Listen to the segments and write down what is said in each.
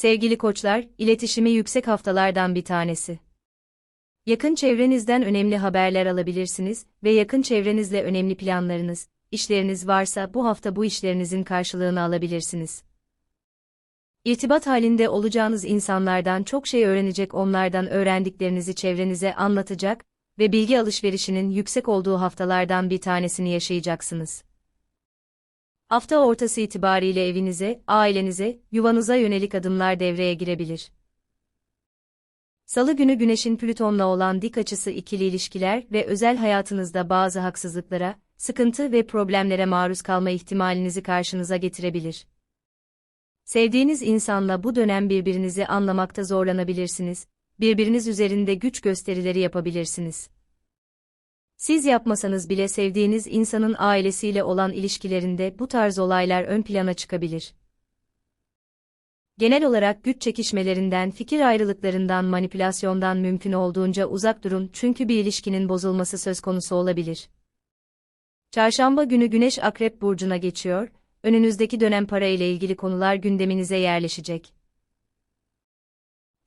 Sevgili koçlar, iletişimi yüksek haftalardan bir tanesi. Yakın çevrenizden önemli haberler alabilirsiniz ve yakın çevrenizle önemli planlarınız, işleriniz varsa bu hafta bu işlerinizin karşılığını alabilirsiniz. İrtibat halinde olacağınız insanlardan çok şey öğrenecek onlardan öğrendiklerinizi çevrenize anlatacak ve bilgi alışverişinin yüksek olduğu haftalardan bir tanesini yaşayacaksınız. Hafta ortası itibariyle evinize, ailenize, yuvanıza yönelik adımlar devreye girebilir. Salı günü Güneş'in Plüton'la olan dik açısı ikili ilişkiler ve özel hayatınızda bazı haksızlıklara, sıkıntı ve problemlere maruz kalma ihtimalinizi karşınıza getirebilir. Sevdiğiniz insanla bu dönem birbirinizi anlamakta zorlanabilirsiniz, birbiriniz üzerinde güç gösterileri yapabilirsiniz. Siz yapmasanız bile sevdiğiniz insanın ailesiyle olan ilişkilerinde bu tarz olaylar ön plana çıkabilir. Genel olarak güç çekişmelerinden, fikir ayrılıklarından, manipülasyondan mümkün olduğunca uzak durun çünkü bir ilişkinin bozulması söz konusu olabilir. Çarşamba günü Güneş Akrep burcuna geçiyor. Önünüzdeki dönem para ile ilgili konular gündeminize yerleşecek.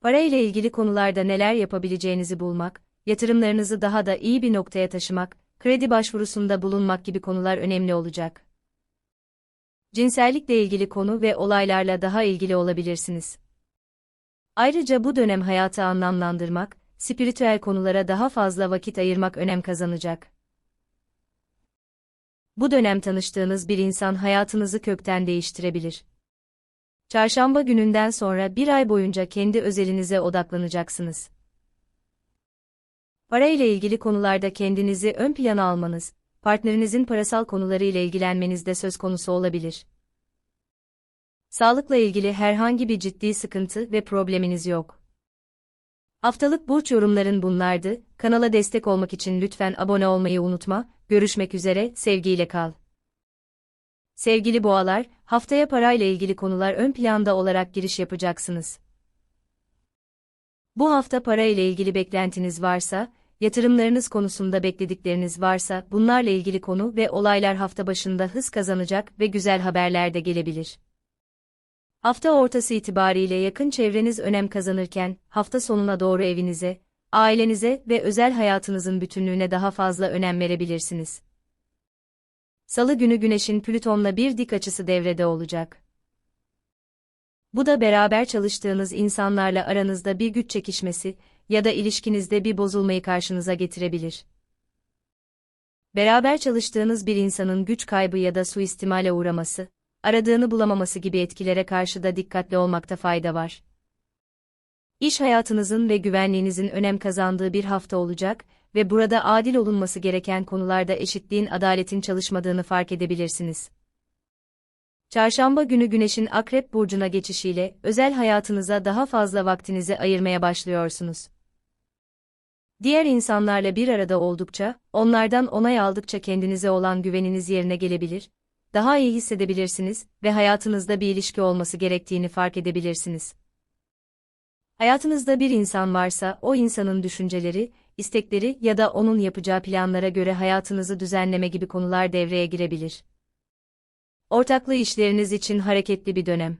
Para ile ilgili konularda neler yapabileceğinizi bulmak, yatırımlarınızı daha da iyi bir noktaya taşımak, kredi başvurusunda bulunmak gibi konular önemli olacak. Cinsellikle ilgili konu ve olaylarla daha ilgili olabilirsiniz. Ayrıca bu dönem hayatı anlamlandırmak, spiritüel konulara daha fazla vakit ayırmak önem kazanacak. Bu dönem tanıştığınız bir insan hayatınızı kökten değiştirebilir. Çarşamba gününden sonra bir ay boyunca kendi özelinize odaklanacaksınız. Para ile ilgili konularda kendinizi ön plana almanız, partnerinizin parasal konuları ile ilgilenmeniz de söz konusu olabilir. Sağlıkla ilgili herhangi bir ciddi sıkıntı ve probleminiz yok. Haftalık burç yorumların bunlardı. Kanala destek olmak için lütfen abone olmayı unutma. Görüşmek üzere, sevgiyle kal. Sevgili boğalar, haftaya parayla ilgili konular ön planda olarak giriş yapacaksınız. Bu hafta para ile ilgili beklentiniz varsa, yatırımlarınız konusunda bekledikleriniz varsa bunlarla ilgili konu ve olaylar hafta başında hız kazanacak ve güzel haberler de gelebilir. Hafta ortası itibariyle yakın çevreniz önem kazanırken, hafta sonuna doğru evinize, ailenize ve özel hayatınızın bütünlüğüne daha fazla önem verebilirsiniz. Salı günü Güneş'in Plüton'la bir dik açısı devrede olacak. Bu da beraber çalıştığınız insanlarla aranızda bir güç çekişmesi ya da ilişkinizde bir bozulmayı karşınıza getirebilir. Beraber çalıştığınız bir insanın güç kaybı ya da suistimale uğraması, aradığını bulamaması gibi etkilere karşı da dikkatli olmakta fayda var. İş hayatınızın ve güvenliğinizin önem kazandığı bir hafta olacak ve burada adil olunması gereken konularda eşitliğin adaletin çalışmadığını fark edebilirsiniz. Çarşamba günü Güneş'in Akrep burcuna geçişiyle özel hayatınıza daha fazla vaktinizi ayırmaya başlıyorsunuz. Diğer insanlarla bir arada oldukça, onlardan onay aldıkça kendinize olan güveniniz yerine gelebilir, daha iyi hissedebilirsiniz ve hayatınızda bir ilişki olması gerektiğini fark edebilirsiniz. Hayatınızda bir insan varsa o insanın düşünceleri, istekleri ya da onun yapacağı planlara göre hayatınızı düzenleme gibi konular devreye girebilir. Ortaklı işleriniz için hareketli bir dönem.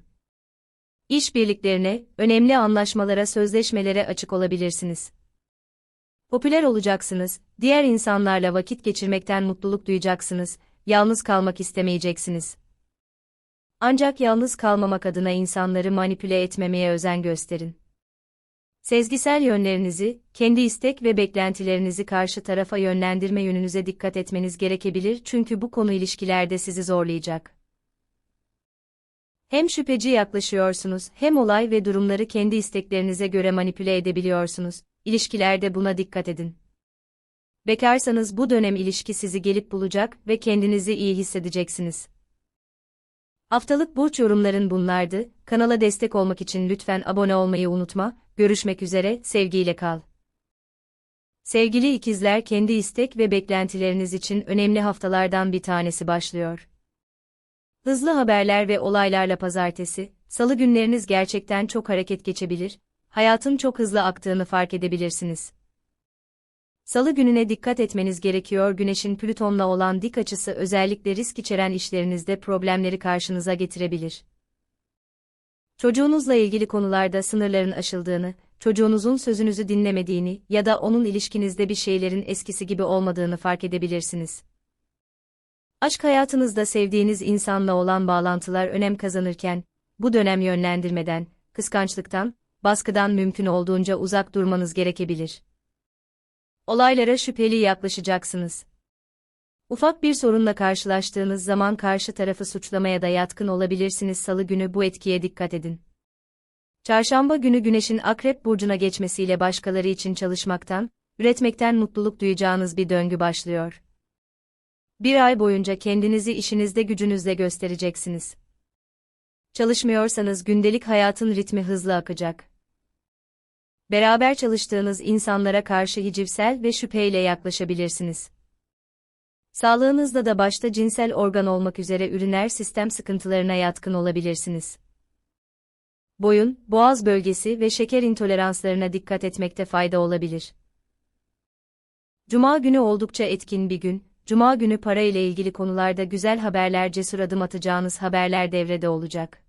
İşbirliklerine, önemli anlaşmalara, sözleşmelere açık olabilirsiniz. Popüler olacaksınız, diğer insanlarla vakit geçirmekten mutluluk duyacaksınız, yalnız kalmak istemeyeceksiniz. Ancak yalnız kalmamak adına insanları manipüle etmemeye özen gösterin. Sezgisel yönlerinizi, kendi istek ve beklentilerinizi karşı tarafa yönlendirme yönünüze dikkat etmeniz gerekebilir çünkü bu konu ilişkilerde sizi zorlayacak. Hem şüpheci yaklaşıyorsunuz, hem olay ve durumları kendi isteklerinize göre manipüle edebiliyorsunuz. İlişkilerde buna dikkat edin. Bekarsanız bu dönem ilişki sizi gelip bulacak ve kendinizi iyi hissedeceksiniz. Haftalık burç yorumların bunlardı. Kanala destek olmak için lütfen abone olmayı unutma. Görüşmek üzere, sevgiyle kal. Sevgili ikizler kendi istek ve beklentileriniz için önemli haftalardan bir tanesi başlıyor. Hızlı haberler ve olaylarla pazartesi, salı günleriniz gerçekten çok hareket geçebilir, hayatın çok hızlı aktığını fark edebilirsiniz. Salı gününe dikkat etmeniz gerekiyor. Güneşin Plüton'la olan dik açısı özellikle risk içeren işlerinizde problemleri karşınıza getirebilir. Çocuğunuzla ilgili konularda sınırların aşıldığını, çocuğunuzun sözünüzü dinlemediğini ya da onun ilişkinizde bir şeylerin eskisi gibi olmadığını fark edebilirsiniz. Aşk hayatınızda sevdiğiniz insanla olan bağlantılar önem kazanırken, bu dönem yönlendirmeden, kıskançlıktan, baskıdan mümkün olduğunca uzak durmanız gerekebilir. Olaylara şüpheli yaklaşacaksınız. Ufak bir sorunla karşılaştığınız zaman karşı tarafı suçlamaya da yatkın olabilirsiniz. Salı günü bu etkiye dikkat edin. Çarşamba günü Güneş'in Akrep burcuna geçmesiyle başkaları için çalışmaktan, üretmekten mutluluk duyacağınız bir döngü başlıyor. Bir ay boyunca kendinizi işinizde gücünüzle göstereceksiniz. Çalışmıyorsanız gündelik hayatın ritmi hızlı akacak. Beraber çalıştığınız insanlara karşı hicivsel ve şüpheyle yaklaşabilirsiniz. Sağlığınızda da başta cinsel organ olmak üzere üriner sistem sıkıntılarına yatkın olabilirsiniz. Boyun, boğaz bölgesi ve şeker intoleranslarına dikkat etmekte fayda olabilir. Cuma günü oldukça etkin bir gün, Cuma günü para ile ilgili konularda güzel haberler cesur adım atacağınız haberler devrede olacak.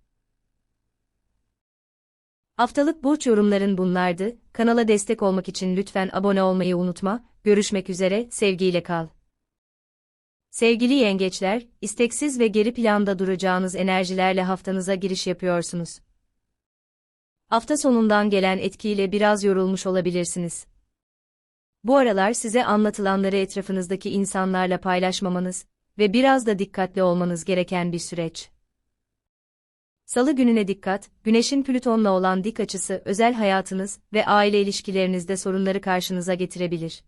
Haftalık burç yorumların bunlardı, kanala destek olmak için lütfen abone olmayı unutma, görüşmek üzere, sevgiyle kal. Sevgili yengeçler, isteksiz ve geri planda duracağınız enerjilerle haftanıza giriş yapıyorsunuz. Hafta sonundan gelen etkiyle biraz yorulmuş olabilirsiniz. Bu aralar size anlatılanları etrafınızdaki insanlarla paylaşmamanız ve biraz da dikkatli olmanız gereken bir süreç. Salı gününe dikkat, Güneş'in Plüton'la olan dik açısı özel hayatınız ve aile ilişkilerinizde sorunları karşınıza getirebilir.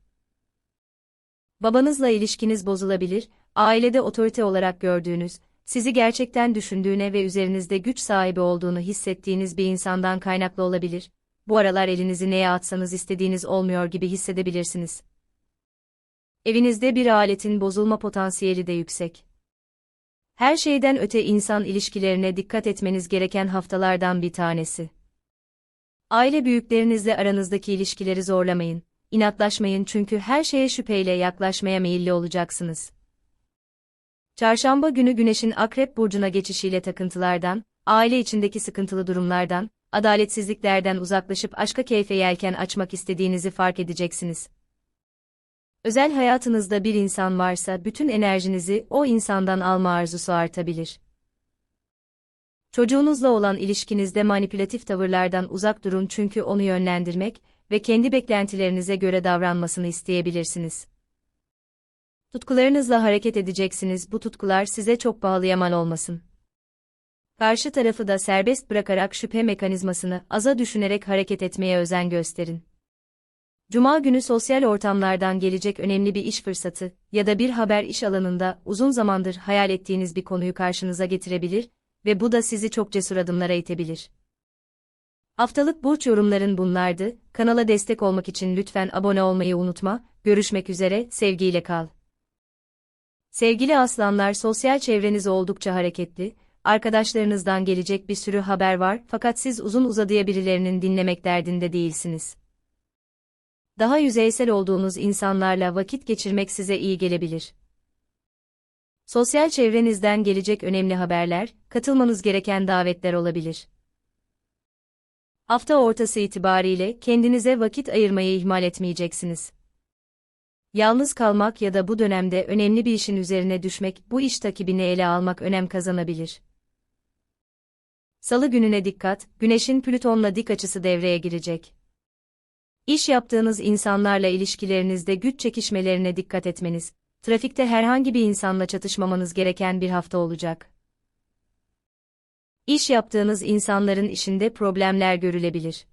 Babanızla ilişkiniz bozulabilir, ailede otorite olarak gördüğünüz, sizi gerçekten düşündüğüne ve üzerinizde güç sahibi olduğunu hissettiğiniz bir insandan kaynaklı olabilir. Bu aralar elinizi neye atsanız istediğiniz olmuyor gibi hissedebilirsiniz. Evinizde bir aletin bozulma potansiyeli de yüksek. Her şeyden öte insan ilişkilerine dikkat etmeniz gereken haftalardan bir tanesi. Aile büyüklerinizle aranızdaki ilişkileri zorlamayın, inatlaşmayın çünkü her şeye şüpheyle yaklaşmaya meyilli olacaksınız. Çarşamba günü Güneş'in Akrep burcuna geçişiyle takıntılardan, aile içindeki sıkıntılı durumlardan, adaletsizliklerden uzaklaşıp aşka keyfe yelken açmak istediğinizi fark edeceksiniz. Özel hayatınızda bir insan varsa bütün enerjinizi o insandan alma arzusu artabilir. Çocuğunuzla olan ilişkinizde manipülatif tavırlardan uzak durun çünkü onu yönlendirmek ve kendi beklentilerinize göre davranmasını isteyebilirsiniz. Tutkularınızla hareket edeceksiniz bu tutkular size çok pahalıya mal olmasın. Karşı tarafı da serbest bırakarak şüphe mekanizmasını aza düşünerek hareket etmeye özen gösterin. Cuma günü sosyal ortamlardan gelecek önemli bir iş fırsatı ya da bir haber iş alanında uzun zamandır hayal ettiğiniz bir konuyu karşınıza getirebilir ve bu da sizi çok cesur adımlara itebilir. Haftalık burç yorumların bunlardı. Kanala destek olmak için lütfen abone olmayı unutma. Görüşmek üzere, sevgiyle kal. Sevgili aslanlar, sosyal çevreniz oldukça hareketli. Arkadaşlarınızdan gelecek bir sürü haber var fakat siz uzun uzadıya birilerinin dinlemek derdinde değilsiniz daha yüzeysel olduğunuz insanlarla vakit geçirmek size iyi gelebilir. Sosyal çevrenizden gelecek önemli haberler, katılmanız gereken davetler olabilir. Hafta ortası itibariyle kendinize vakit ayırmayı ihmal etmeyeceksiniz. Yalnız kalmak ya da bu dönemde önemli bir işin üzerine düşmek, bu iş takibini ele almak önem kazanabilir. Salı gününe dikkat, Güneş'in Plüton'la dik açısı devreye girecek. İş yaptığınız insanlarla ilişkilerinizde güç çekişmelerine dikkat etmeniz, trafikte herhangi bir insanla çatışmamanız gereken bir hafta olacak. İş yaptığınız insanların işinde problemler görülebilir.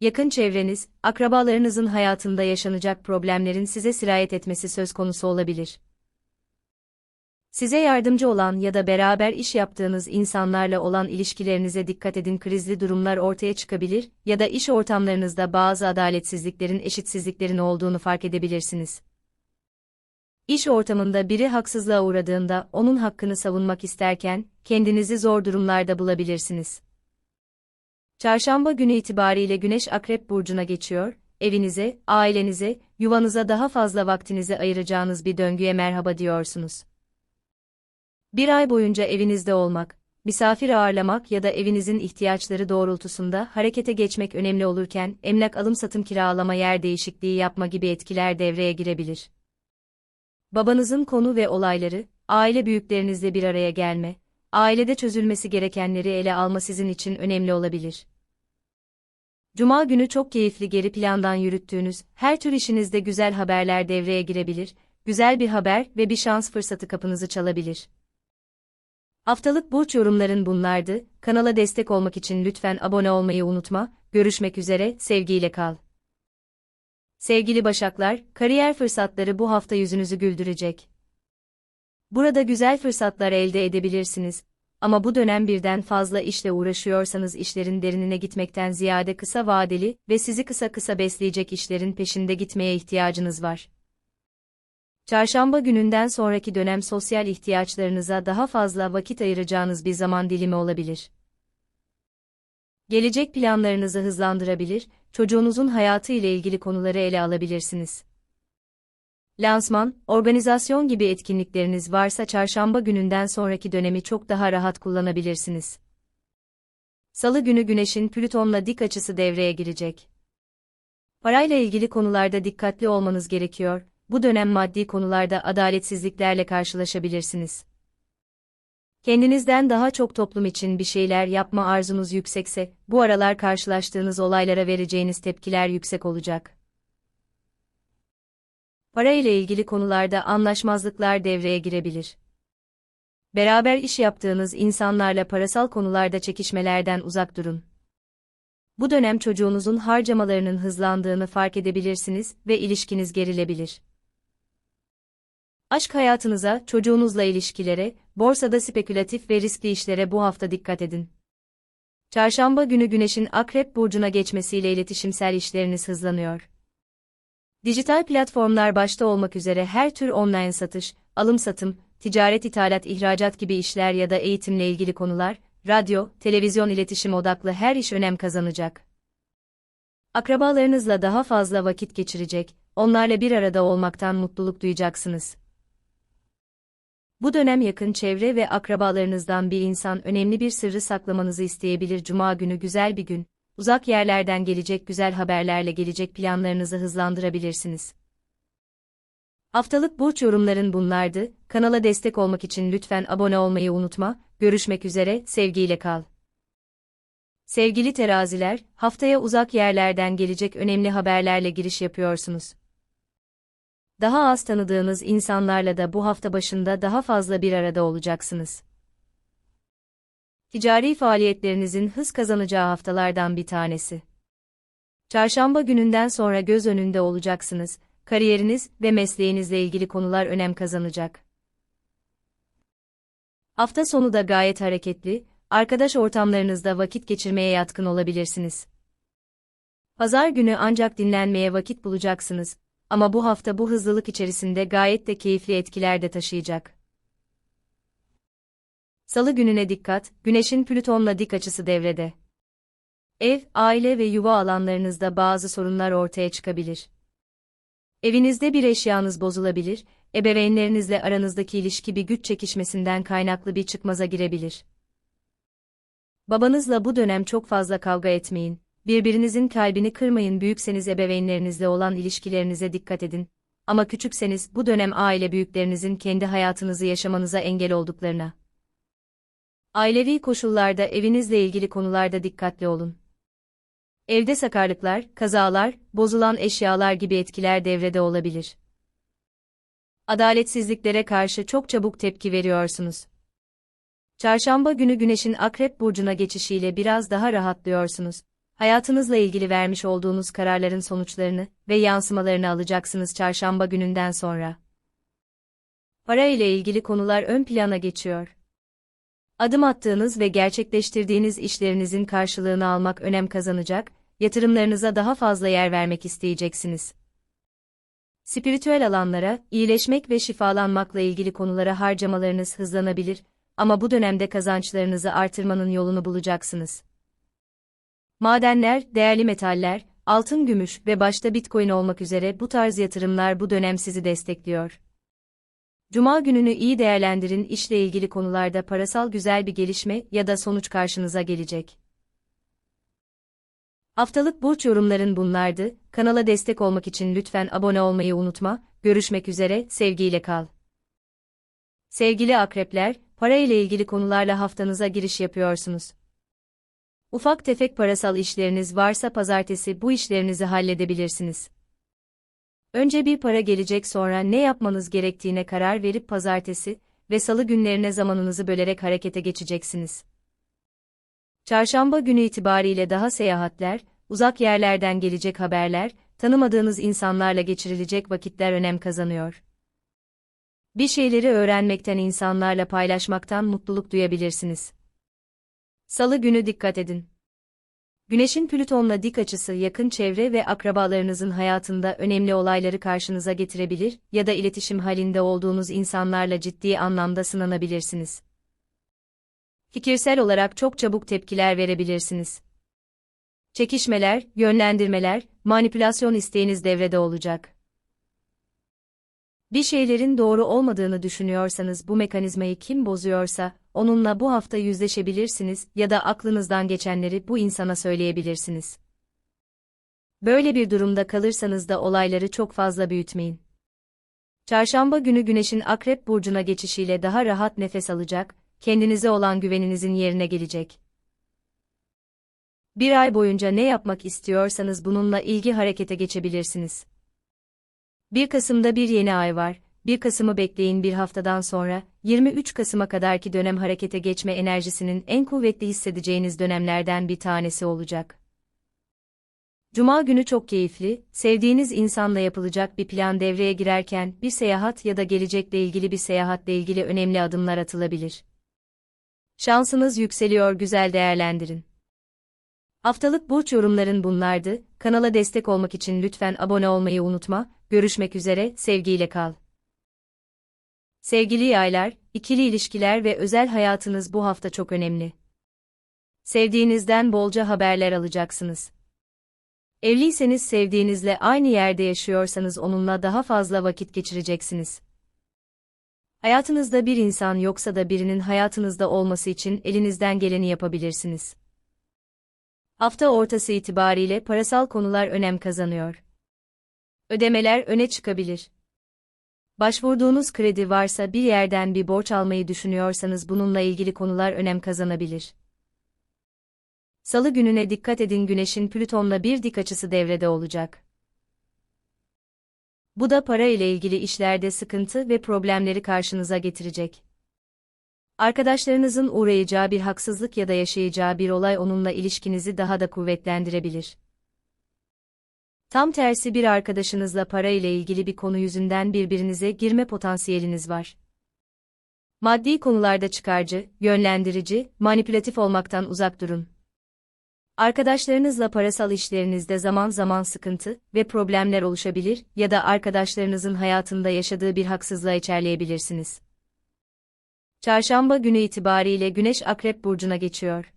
Yakın çevreniz, akrabalarınızın hayatında yaşanacak problemlerin size sirayet etmesi söz konusu olabilir. Size yardımcı olan ya da beraber iş yaptığınız insanlarla olan ilişkilerinize dikkat edin. Krizli durumlar ortaya çıkabilir ya da iş ortamlarınızda bazı adaletsizliklerin, eşitsizliklerin olduğunu fark edebilirsiniz. İş ortamında biri haksızlığa uğradığında onun hakkını savunmak isterken kendinizi zor durumlarda bulabilirsiniz. Çarşamba günü itibariyle Güneş Akrep burcuna geçiyor. Evinize, ailenize, yuvanıza daha fazla vaktinizi ayıracağınız bir döngüye merhaba diyorsunuz. Bir ay boyunca evinizde olmak, misafir ağırlamak ya da evinizin ihtiyaçları doğrultusunda harekete geçmek önemli olurken, emlak alım-satım kiralama yer değişikliği yapma gibi etkiler devreye girebilir. Babanızın konu ve olayları, aile büyüklerinizle bir araya gelme, ailede çözülmesi gerekenleri ele alma sizin için önemli olabilir. Cuma günü çok keyifli geri plandan yürüttüğünüz her tür işinizde güzel haberler devreye girebilir, güzel bir haber ve bir şans fırsatı kapınızı çalabilir. Haftalık burç yorumların bunlardı. Kanala destek olmak için lütfen abone olmayı unutma. Görüşmek üzere, sevgiyle kal. Sevgili Başaklar, kariyer fırsatları bu hafta yüzünüzü güldürecek. Burada güzel fırsatlar elde edebilirsiniz. Ama bu dönem birden fazla işle uğraşıyorsanız işlerin derinine gitmekten ziyade kısa vadeli ve sizi kısa kısa besleyecek işlerin peşinde gitmeye ihtiyacınız var. Çarşamba gününden sonraki dönem sosyal ihtiyaçlarınıza daha fazla vakit ayıracağınız bir zaman dilimi olabilir. Gelecek planlarınızı hızlandırabilir, çocuğunuzun hayatı ile ilgili konuları ele alabilirsiniz. Lansman, organizasyon gibi etkinlikleriniz varsa çarşamba gününden sonraki dönemi çok daha rahat kullanabilirsiniz. Salı günü Güneş'in Plüton'la dik açısı devreye girecek. Parayla ilgili konularda dikkatli olmanız gerekiyor, bu dönem maddi konularda adaletsizliklerle karşılaşabilirsiniz. Kendinizden daha çok toplum için bir şeyler yapma arzunuz yüksekse, bu aralar karşılaştığınız olaylara vereceğiniz tepkiler yüksek olacak. Para ile ilgili konularda anlaşmazlıklar devreye girebilir. Beraber iş yaptığınız insanlarla parasal konularda çekişmelerden uzak durun. Bu dönem çocuğunuzun harcamalarının hızlandığını fark edebilirsiniz ve ilişkiniz gerilebilir. Aşk hayatınıza, çocuğunuzla ilişkilere, borsada spekülatif ve riskli işlere bu hafta dikkat edin. Çarşamba günü Güneş'in Akrep burcuna geçmesiyle iletişimsel işleriniz hızlanıyor. Dijital platformlar başta olmak üzere her tür online satış, alım-satım, ticaret ithalat ihracat gibi işler ya da eğitimle ilgili konular, radyo, televizyon iletişim odaklı her iş önem kazanacak. Akrabalarınızla daha fazla vakit geçirecek, onlarla bir arada olmaktan mutluluk duyacaksınız. Bu dönem yakın çevre ve akrabalarınızdan bir insan önemli bir sırrı saklamanızı isteyebilir. Cuma günü güzel bir gün, uzak yerlerden gelecek güzel haberlerle gelecek planlarınızı hızlandırabilirsiniz. Haftalık burç yorumların bunlardı. Kanala destek olmak için lütfen abone olmayı unutma. Görüşmek üzere, sevgiyle kal. Sevgili teraziler, haftaya uzak yerlerden gelecek önemli haberlerle giriş yapıyorsunuz. Daha az tanıdığınız insanlarla da bu hafta başında daha fazla bir arada olacaksınız. Ticari faaliyetlerinizin hız kazanacağı haftalardan bir tanesi. Çarşamba gününden sonra göz önünde olacaksınız, kariyeriniz ve mesleğinizle ilgili konular önem kazanacak. Hafta sonu da gayet hareketli, arkadaş ortamlarınızda vakit geçirmeye yatkın olabilirsiniz. Pazar günü ancak dinlenmeye vakit bulacaksınız, ama bu hafta bu hızlılık içerisinde gayet de keyifli etkiler de taşıyacak. Salı gününe dikkat, Güneş'in Plüton'la dik açısı devrede. Ev, aile ve yuva alanlarınızda bazı sorunlar ortaya çıkabilir. Evinizde bir eşyanız bozulabilir, ebeveynlerinizle aranızdaki ilişki bir güç çekişmesinden kaynaklı bir çıkmaza girebilir. Babanızla bu dönem çok fazla kavga etmeyin, Birbirinizin kalbini kırmayın büyükseniz ebeveynlerinizle olan ilişkilerinize dikkat edin. Ama küçükseniz bu dönem aile büyüklerinizin kendi hayatınızı yaşamanıza engel olduklarına. Ailevi koşullarda evinizle ilgili konularda dikkatli olun. Evde sakarlıklar, kazalar, bozulan eşyalar gibi etkiler devrede olabilir. Adaletsizliklere karşı çok çabuk tepki veriyorsunuz. Çarşamba günü Güneş'in Akrep burcuna geçişiyle biraz daha rahatlıyorsunuz hayatınızla ilgili vermiş olduğunuz kararların sonuçlarını ve yansımalarını alacaksınız çarşamba gününden sonra. Para ile ilgili konular ön plana geçiyor. Adım attığınız ve gerçekleştirdiğiniz işlerinizin karşılığını almak önem kazanacak, yatırımlarınıza daha fazla yer vermek isteyeceksiniz. Spiritüel alanlara, iyileşmek ve şifalanmakla ilgili konulara harcamalarınız hızlanabilir ama bu dönemde kazançlarınızı artırmanın yolunu bulacaksınız. Madenler, değerli metaller, altın gümüş ve başta bitcoin olmak üzere bu tarz yatırımlar bu dönem sizi destekliyor. Cuma gününü iyi değerlendirin işle ilgili konularda parasal güzel bir gelişme ya da sonuç karşınıza gelecek. Haftalık burç yorumların bunlardı. Kanala destek olmak için lütfen abone olmayı unutma. Görüşmek üzere, sevgiyle kal. Sevgili akrepler, para ile ilgili konularla haftanıza giriş yapıyorsunuz. Ufak tefek parasal işleriniz varsa pazartesi bu işlerinizi halledebilirsiniz. Önce bir para gelecek sonra ne yapmanız gerektiğine karar verip pazartesi ve salı günlerine zamanınızı bölerek harekete geçeceksiniz. Çarşamba günü itibariyle daha seyahatler, uzak yerlerden gelecek haberler, tanımadığınız insanlarla geçirilecek vakitler önem kazanıyor. Bir şeyleri öğrenmekten insanlarla paylaşmaktan mutluluk duyabilirsiniz. Salı günü dikkat edin. Güneşin Plüton'la dik açısı yakın çevre ve akrabalarınızın hayatında önemli olayları karşınıza getirebilir ya da iletişim halinde olduğunuz insanlarla ciddi anlamda sınanabilirsiniz. Fikirsel olarak çok çabuk tepkiler verebilirsiniz. Çekişmeler, yönlendirmeler, manipülasyon isteğiniz devrede olacak. Bir şeylerin doğru olmadığını düşünüyorsanız bu mekanizmayı kim bozuyorsa, onunla bu hafta yüzleşebilirsiniz ya da aklınızdan geçenleri bu insana söyleyebilirsiniz. Böyle bir durumda kalırsanız da olayları çok fazla büyütmeyin. Çarşamba günü Güneş'in Akrep burcuna geçişiyle daha rahat nefes alacak, kendinize olan güveninizin yerine gelecek. Bir ay boyunca ne yapmak istiyorsanız bununla ilgi harekete geçebilirsiniz. 1 Kasım'da bir yeni ay var. 1 Kasım'ı bekleyin bir haftadan sonra, 23 Kasım'a kadarki dönem harekete geçme enerjisinin en kuvvetli hissedeceğiniz dönemlerden bir tanesi olacak. Cuma günü çok keyifli, sevdiğiniz insanla yapılacak bir plan devreye girerken bir seyahat ya da gelecekle ilgili bir seyahatle ilgili önemli adımlar atılabilir. Şansınız yükseliyor güzel değerlendirin. Haftalık burç yorumların bunlardı. Kanala destek olmak için lütfen abone olmayı unutma. Görüşmek üzere, sevgiyle kal. Sevgili yaylar, ikili ilişkiler ve özel hayatınız bu hafta çok önemli. Sevdiğinizden bolca haberler alacaksınız. Evliyseniz sevdiğinizle aynı yerde yaşıyorsanız onunla daha fazla vakit geçireceksiniz. Hayatınızda bir insan yoksa da birinin hayatınızda olması için elinizden geleni yapabilirsiniz. Hafta ortası itibariyle parasal konular önem kazanıyor. Ödemeler öne çıkabilir. Başvurduğunuz kredi varsa bir yerden bir borç almayı düşünüyorsanız bununla ilgili konular önem kazanabilir. Salı gününe dikkat edin Güneş'in Plüton'la bir dik açısı devrede olacak. Bu da para ile ilgili işlerde sıkıntı ve problemleri karşınıza getirecek. Arkadaşlarınızın uğrayacağı bir haksızlık ya da yaşayacağı bir olay onunla ilişkinizi daha da kuvvetlendirebilir. Tam tersi bir arkadaşınızla para ile ilgili bir konu yüzünden birbirinize girme potansiyeliniz var. Maddi konularda çıkarcı, yönlendirici, manipülatif olmaktan uzak durun. Arkadaşlarınızla parasal işlerinizde zaman zaman sıkıntı ve problemler oluşabilir ya da arkadaşlarınızın hayatında yaşadığı bir haksızlığa içerleyebilirsiniz. Çarşamba günü itibariyle Güneş Akrep Burcu'na geçiyor.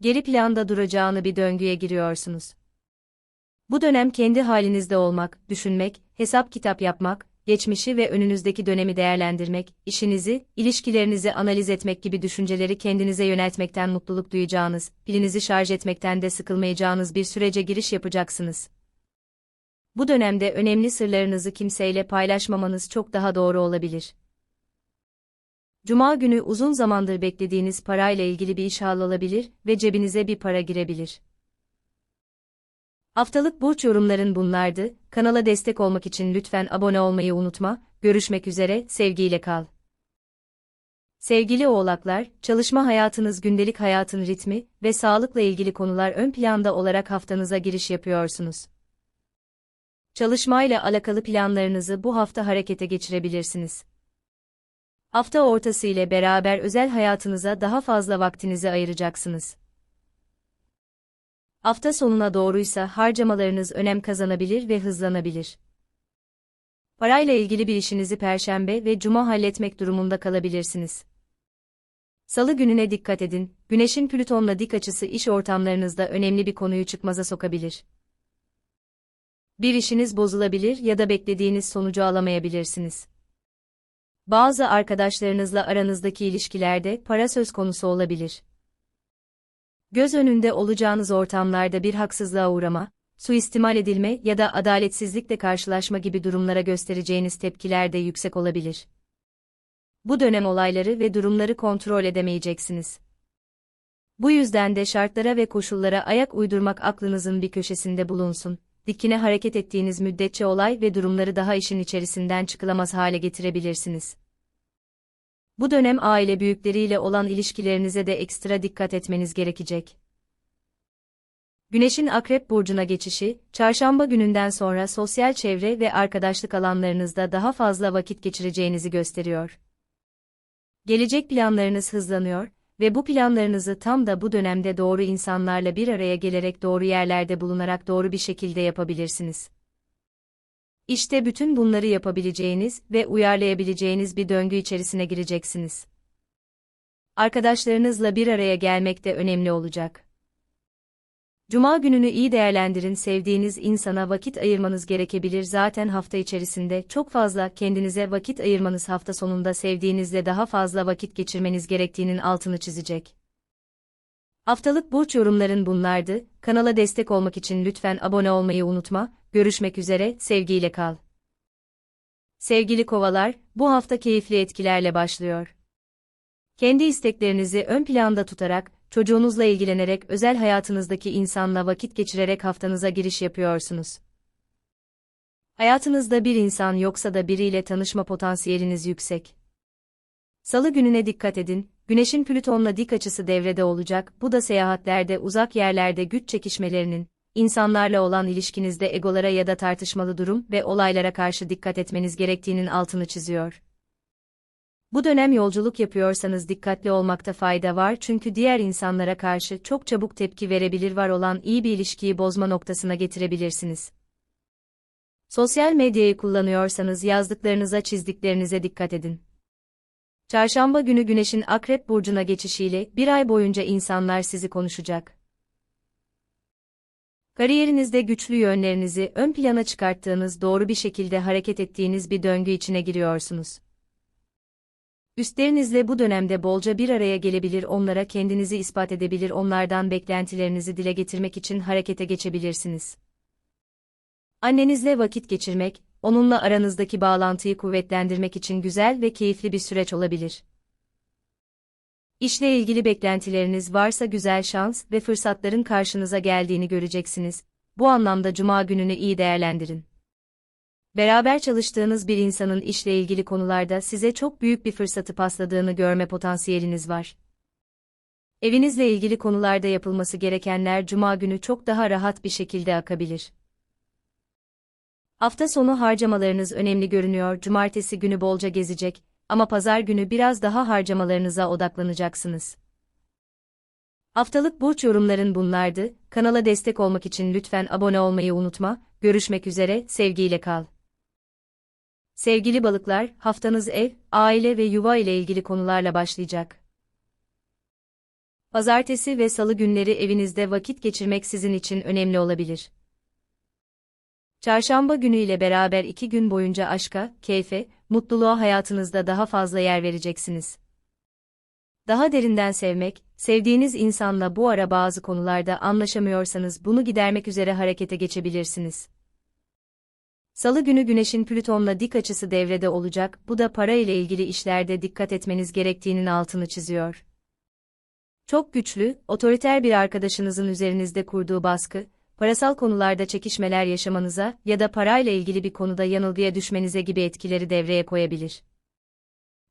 Geri planda duracağını bir döngüye giriyorsunuz. Bu dönem kendi halinizde olmak, düşünmek, hesap kitap yapmak, geçmişi ve önünüzdeki dönemi değerlendirmek, işinizi, ilişkilerinizi analiz etmek gibi düşünceleri kendinize yöneltmekten mutluluk duyacağınız, pilinizi şarj etmekten de sıkılmayacağınız bir sürece giriş yapacaksınız. Bu dönemde önemli sırlarınızı kimseyle paylaşmamanız çok daha doğru olabilir. Cuma günü uzun zamandır beklediğiniz parayla ilgili bir iş hallolabilir ve cebinize bir para girebilir. Haftalık burç yorumların bunlardı. Kanala destek olmak için lütfen abone olmayı unutma. Görüşmek üzere, sevgiyle kal. Sevgili oğlaklar, çalışma hayatınız gündelik hayatın ritmi ve sağlıkla ilgili konular ön planda olarak haftanıza giriş yapıyorsunuz. Çalışmayla alakalı planlarınızı bu hafta harekete geçirebilirsiniz. Hafta ortası ile beraber özel hayatınıza daha fazla vaktinizi ayıracaksınız. Hafta sonuna doğruysa harcamalarınız önem kazanabilir ve hızlanabilir. Parayla ilgili bir işinizi perşembe ve cuma halletmek durumunda kalabilirsiniz. Salı gününe dikkat edin, Güneş'in Plüton'la dik açısı iş ortamlarınızda önemli bir konuyu çıkmaza sokabilir. Bir işiniz bozulabilir ya da beklediğiniz sonucu alamayabilirsiniz. Bazı arkadaşlarınızla aranızdaki ilişkilerde para söz konusu olabilir. Göz önünde olacağınız ortamlarda bir haksızlığa uğrama, suistimal edilme ya da adaletsizlikle karşılaşma gibi durumlara göstereceğiniz tepkiler de yüksek olabilir. Bu dönem olayları ve durumları kontrol edemeyeceksiniz. Bu yüzden de şartlara ve koşullara ayak uydurmak aklınızın bir köşesinde bulunsun. Dikine hareket ettiğiniz müddetçe olay ve durumları daha işin içerisinden çıkılamaz hale getirebilirsiniz. Bu dönem aile büyükleriyle olan ilişkilerinize de ekstra dikkat etmeniz gerekecek. Güneşin Akrep burcuna geçişi, çarşamba gününden sonra sosyal çevre ve arkadaşlık alanlarınızda daha fazla vakit geçireceğinizi gösteriyor. Gelecek planlarınız hızlanıyor ve bu planlarınızı tam da bu dönemde doğru insanlarla bir araya gelerek doğru yerlerde bulunarak doğru bir şekilde yapabilirsiniz. İşte bütün bunları yapabileceğiniz ve uyarlayabileceğiniz bir döngü içerisine gireceksiniz. Arkadaşlarınızla bir araya gelmek de önemli olacak. Cuma gününü iyi değerlendirin sevdiğiniz insana vakit ayırmanız gerekebilir zaten hafta içerisinde çok fazla kendinize vakit ayırmanız hafta sonunda sevdiğinizle daha fazla vakit geçirmeniz gerektiğinin altını çizecek. Haftalık burç yorumların bunlardı, kanala destek olmak için lütfen abone olmayı unutma, görüşmek üzere, sevgiyle kal. Sevgili kovalar, bu hafta keyifli etkilerle başlıyor. Kendi isteklerinizi ön planda tutarak, çocuğunuzla ilgilenerek özel hayatınızdaki insanla vakit geçirerek haftanıza giriş yapıyorsunuz. Hayatınızda bir insan yoksa da biriyle tanışma potansiyeliniz yüksek. Salı gününe dikkat edin, Güneşin Plüton'la dik açısı devrede olacak, bu da seyahatlerde uzak yerlerde güç çekişmelerinin, insanlarla olan ilişkinizde egolara ya da tartışmalı durum ve olaylara karşı dikkat etmeniz gerektiğinin altını çiziyor. Bu dönem yolculuk yapıyorsanız dikkatli olmakta fayda var çünkü diğer insanlara karşı çok çabuk tepki verebilir var olan iyi bir ilişkiyi bozma noktasına getirebilirsiniz. Sosyal medyayı kullanıyorsanız yazdıklarınıza çizdiklerinize dikkat edin. Çarşamba günü Güneş'in Akrep Burcu'na geçişiyle bir ay boyunca insanlar sizi konuşacak. Kariyerinizde güçlü yönlerinizi ön plana çıkarttığınız doğru bir şekilde hareket ettiğiniz bir döngü içine giriyorsunuz. Üstlerinizle bu dönemde bolca bir araya gelebilir onlara kendinizi ispat edebilir onlardan beklentilerinizi dile getirmek için harekete geçebilirsiniz. Annenizle vakit geçirmek, onunla aranızdaki bağlantıyı kuvvetlendirmek için güzel ve keyifli bir süreç olabilir. İşle ilgili beklentileriniz varsa güzel şans ve fırsatların karşınıza geldiğini göreceksiniz. Bu anlamda cuma gününü iyi değerlendirin. Beraber çalıştığınız bir insanın işle ilgili konularda size çok büyük bir fırsatı pasladığını görme potansiyeliniz var. Evinizle ilgili konularda yapılması gerekenler cuma günü çok daha rahat bir şekilde akabilir. Hafta sonu harcamalarınız önemli görünüyor. Cumartesi günü bolca gezecek ama pazar günü biraz daha harcamalarınıza odaklanacaksınız. Haftalık burç yorumların bunlardı. Kanala destek olmak için lütfen abone olmayı unutma. Görüşmek üzere, sevgiyle kal. Sevgili balıklar, haftanız ev, aile ve yuva ile ilgili konularla başlayacak. Pazartesi ve salı günleri evinizde vakit geçirmek sizin için önemli olabilir. Çarşamba günü ile beraber iki gün boyunca aşka, keyfe, mutluluğa hayatınızda daha fazla yer vereceksiniz. Daha derinden sevmek, sevdiğiniz insanla bu ara bazı konularda anlaşamıyorsanız bunu gidermek üzere harekete geçebilirsiniz. Salı günü Güneş'in Plüton'la dik açısı devrede olacak, bu da para ile ilgili işlerde dikkat etmeniz gerektiğinin altını çiziyor. Çok güçlü, otoriter bir arkadaşınızın üzerinizde kurduğu baskı, parasal konularda çekişmeler yaşamanıza ya da parayla ilgili bir konuda yanılgıya düşmenize gibi etkileri devreye koyabilir.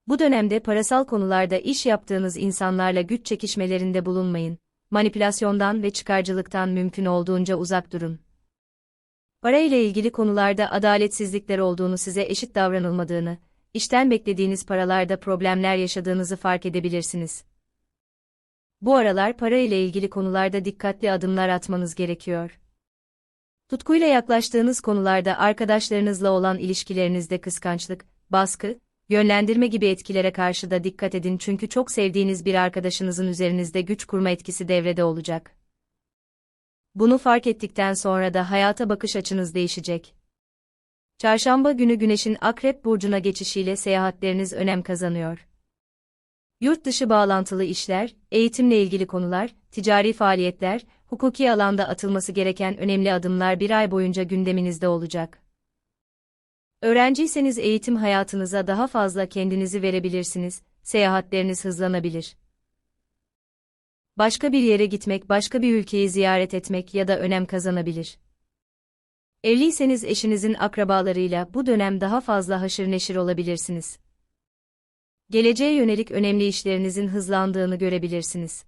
Bu dönemde parasal konularda iş yaptığınız insanlarla güç çekişmelerinde bulunmayın. Manipülasyondan ve çıkarcılıktan mümkün olduğunca uzak durun. Para ile ilgili konularda adaletsizlikler olduğunu size eşit davranılmadığını, işten beklediğiniz paralarda problemler yaşadığınızı fark edebilirsiniz. Bu aralar para ile ilgili konularda dikkatli adımlar atmanız gerekiyor. Tutkuyla yaklaştığınız konularda arkadaşlarınızla olan ilişkilerinizde kıskançlık, baskı, yönlendirme gibi etkilere karşı da dikkat edin çünkü çok sevdiğiniz bir arkadaşınızın üzerinizde güç kurma etkisi devrede olacak. Bunu fark ettikten sonra da hayata bakış açınız değişecek. Çarşamba günü Güneş'in Akrep burcuna geçişiyle seyahatleriniz önem kazanıyor. Yurt dışı bağlantılı işler, eğitimle ilgili konular, ticari faaliyetler, hukuki alanda atılması gereken önemli adımlar bir ay boyunca gündeminizde olacak. Öğrenciyseniz eğitim hayatınıza daha fazla kendinizi verebilirsiniz, seyahatleriniz hızlanabilir. Başka bir yere gitmek, başka bir ülkeyi ziyaret etmek ya da önem kazanabilir. Evliyseniz eşinizin akrabalarıyla bu dönem daha fazla haşır neşir olabilirsiniz. Geleceğe yönelik önemli işlerinizin hızlandığını görebilirsiniz.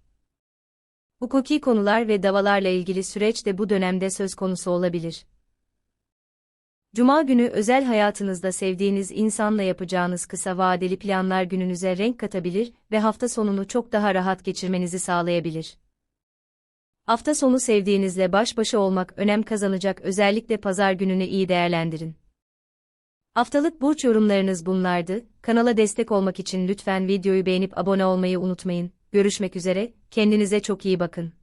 Hukuki konular ve davalarla ilgili süreç de bu dönemde söz konusu olabilir. Cuma günü özel hayatınızda sevdiğiniz insanla yapacağınız kısa vadeli planlar gününüze renk katabilir ve hafta sonunu çok daha rahat geçirmenizi sağlayabilir. Hafta sonu sevdiğinizle baş başa olmak önem kazanacak özellikle pazar gününü iyi değerlendirin. Haftalık burç yorumlarınız bunlardı. Kanala destek olmak için lütfen videoyu beğenip abone olmayı unutmayın. Görüşmek üzere, kendinize çok iyi bakın.